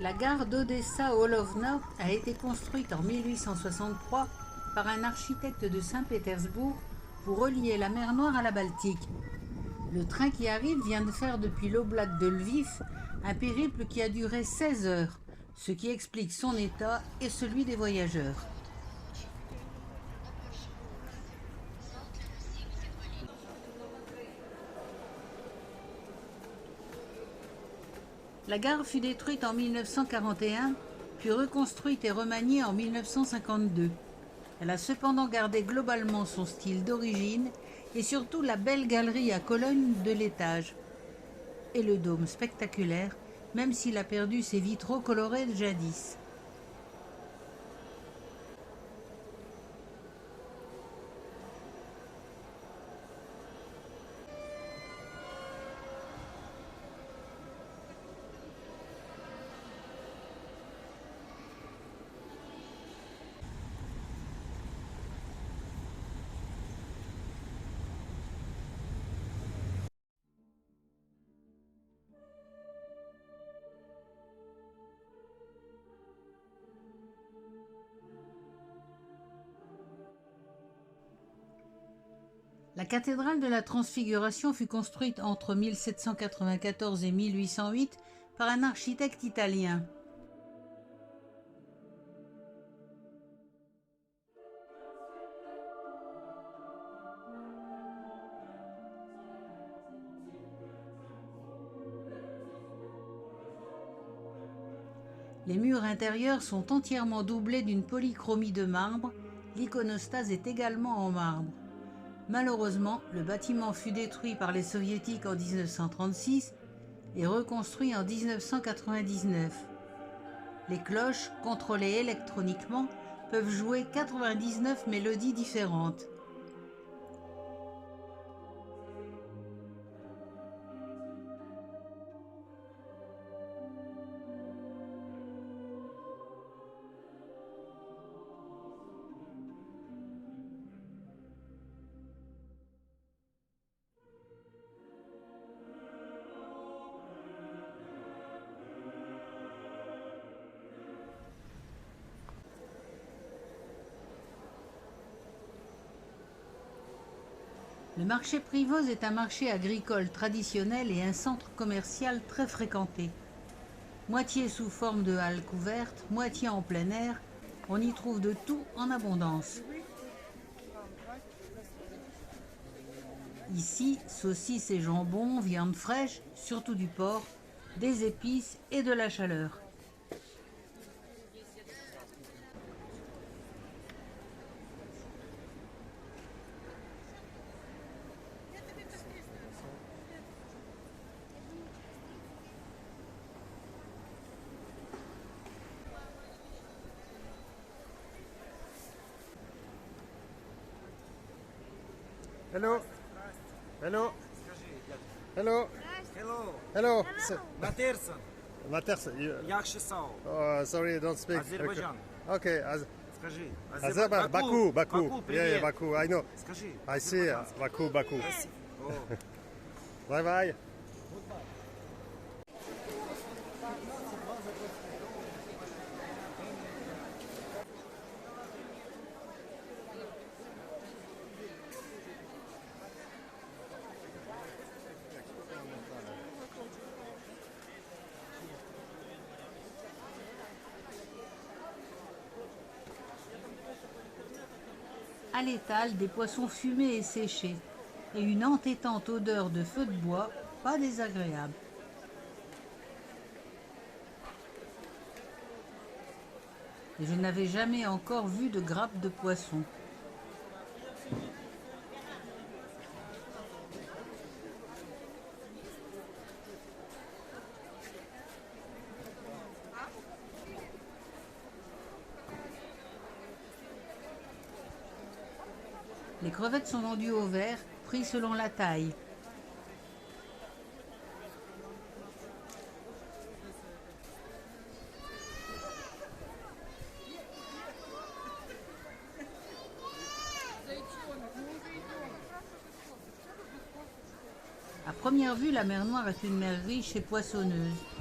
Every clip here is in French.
La gare d'Odessa-Olovna a été construite en 1863 par un architecte de Saint-Pétersbourg pour relier la mer Noire à la Baltique. Le train qui arrive vient de faire depuis l'Oblat de Lviv un périple qui a duré 16 heures, ce qui explique son état et celui des voyageurs. La gare fut détruite en 1941, puis reconstruite et remaniée en 1952. Elle a cependant gardé globalement son style d'origine et surtout la belle galerie à colonnes de l'étage. Et le dôme spectaculaire, même s'il a perdu ses vitraux colorés de jadis. La cathédrale de la Transfiguration fut construite entre 1794 et 1808 par un architecte italien. Les murs intérieurs sont entièrement doublés d'une polychromie de marbre. L'iconostase est également en marbre. Malheureusement, le bâtiment fut détruit par les soviétiques en 1936 et reconstruit en 1999. Les cloches, contrôlées électroniquement, peuvent jouer 99 mélodies différentes. Le marché Privose est un marché agricole traditionnel et un centre commercial très fréquenté. Moitié sous forme de halles couvertes, moitié en plein air, on y trouve de tout en abondance. Ici, saucisses et jambons, viande fraîche, surtout du porc, des épices et de la chaleur. Hello. Hello. Hello. Hello, Hello. S- Materson, Maters, you, Yakshi Sao, oh, sorry, you don't speak. Азербайджан. Okay. Az- Скажи. Azerbaijan, Baku, Baku. Baku, yeah, yeah, привет. Baku. I know. Скажи. I see. uh, азербайджанский. Baku, Baku. О, À l'étal, des poissons fumés et séchés, et une entêtante odeur de feu de bois, pas désagréable. Je n'avais jamais encore vu de grappe de poisson. Les crevettes sont vendues au verre, prix selon la taille. À première vue, la mer Noire est une mer riche et poissonneuse.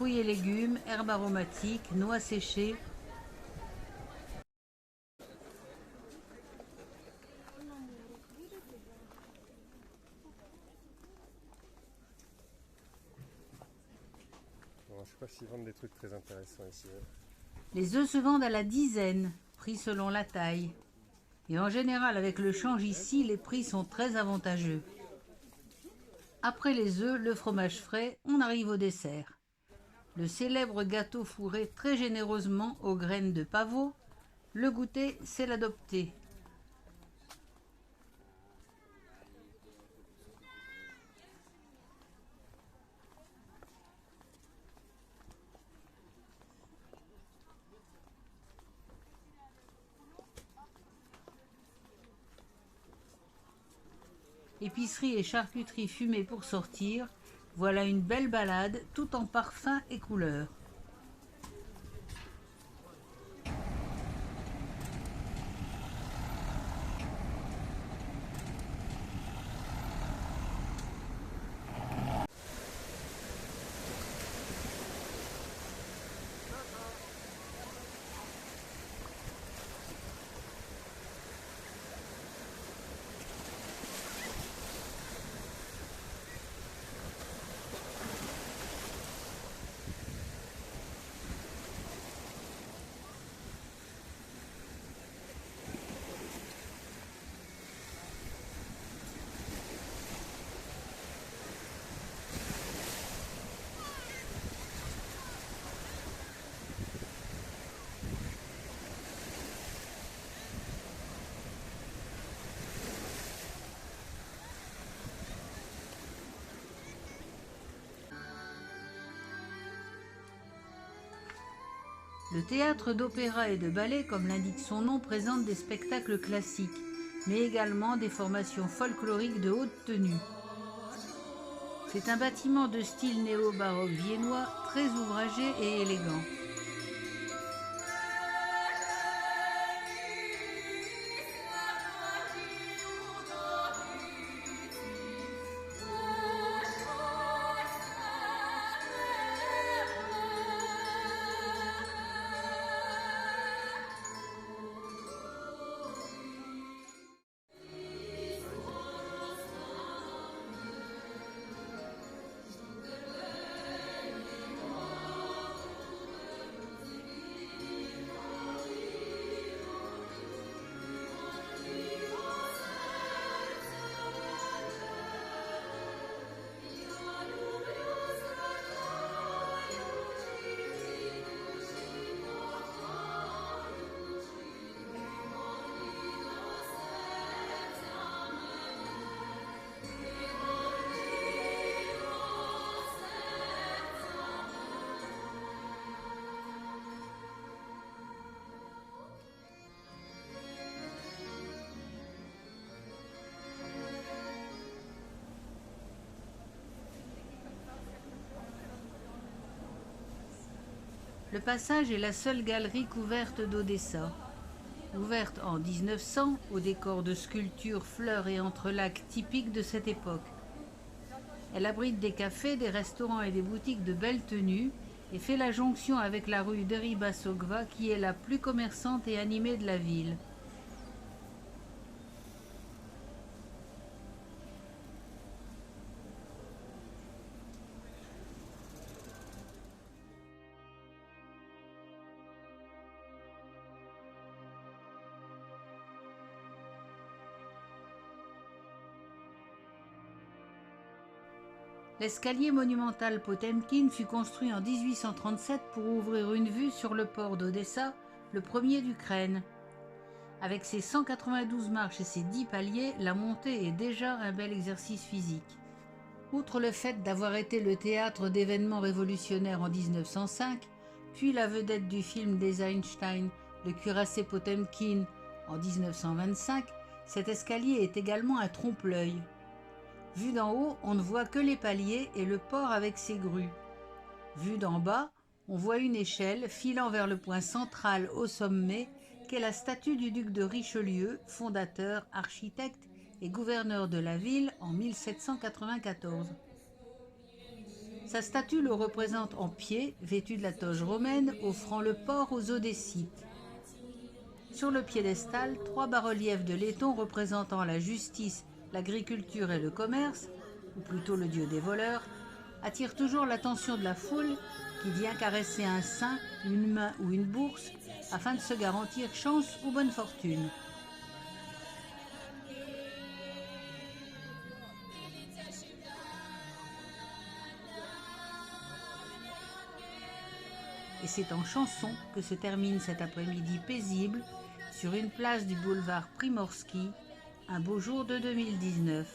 Fruits et légumes, herbes aromatiques, noix séchées. Bon, je sais pas s'ils vendent des trucs très intéressants ici. hein. Les œufs se vendent à la dizaine, prix selon la taille. Et en général, avec le change ici, les prix sont très avantageux. Après les œufs, le fromage frais, on arrive au dessert. Le célèbre gâteau fourré très généreusement aux graines de pavot. Le goûter, c'est l'adopter. Épicerie et charcuterie fumée pour sortir, voilà une belle balade tout en parfums et couleurs. Le théâtre d'opéra et de ballet, comme l'indique son nom, présente des spectacles classiques, mais également des formations folkloriques de haute tenue. C'est un bâtiment de style néo-baroque viennois, très ouvragé et élégant. Le passage est la seule galerie couverte d'Odessa. Ouverte en 1900 au décor de sculptures, fleurs et entrelacs typiques de cette époque. Elle abrite des cafés, des restaurants et des boutiques de belles tenues et fait la jonction avec la rue Deribasogva qui est la plus commerçante et animée de la ville. L'escalier monumental Potemkin fut construit en 1837 pour ouvrir une vue sur le port d'Odessa, le premier d'Ukraine. Avec ses 192 marches et ses 10 paliers, la montée est déjà un bel exercice physique. Outre le fait d'avoir été le théâtre d'événements révolutionnaires en 1905, puis la vedette du film d'Eisenstein, le cuirassé Potemkin, en 1925, cet escalier est également un trompe-l'œil. Vu d'en haut, on ne voit que les paliers et le port avec ses grues. Vu d'en bas, on voit une échelle filant vers le point central au sommet qu'est la statue du duc de Richelieu, fondateur, architecte et gouverneur de la ville en 1794. Sa statue le représente en pied, vêtu de la toge romaine, offrant le port aux Odécites. Sur le piédestal, trois bas-reliefs de laiton représentant la justice, l'agriculture et le commerce, ou plutôt le dieu des voleurs, attirent toujours l'attention de la foule qui vient caresser un sein, une main ou une bourse afin de se garantir chance ou bonne fortune. Et c'est en chanson que se termine cet après-midi paisible sur une place du boulevard Primorsky, un beau jour de 2019.